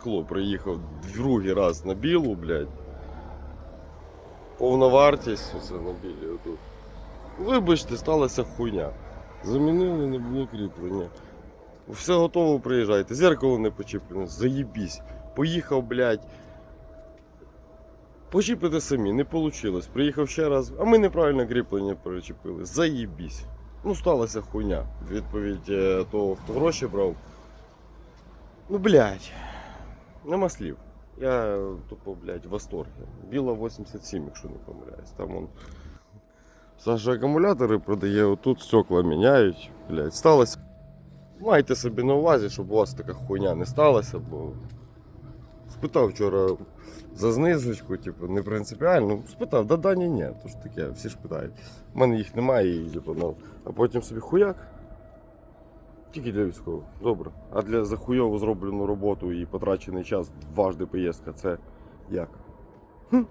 скло. Приїхав другий раз на білу, блядь. Повна вартість оце на білі отут. Вибачте, сталася хуйня. Замінили, не було кріплення. Все готово, приїжджайте. Зеркало не почіплене, заєбісь. Поїхав, блядь. Почіпити самі, не вийшло. Приїхав ще раз, а ми неправильно кріплення перечепили. Заєбісь. Ну, сталася хуйня. Відповідь е, того, хто гроші брав. Ну, блядь. Нема слів. Я тупо, блядь, в восторгі. Біла 87, якщо не помиляюсь. Там он. Саша акумулятори продає, отут стекла міняють. Блядь, сталося. Майте собі на увазі, щоб у вас така хуйня не сталася, бо спитав вчора за знижечку, типу, не принципіально. Спитав, да да ні, то ж таке, всі ж питають. У мене їх немає, і, типу, ну, а потім собі хуяк. Тільки для військових. Добре. А для захуйово зроблену роботу і потрачений час дважди поїздка це як? Хм.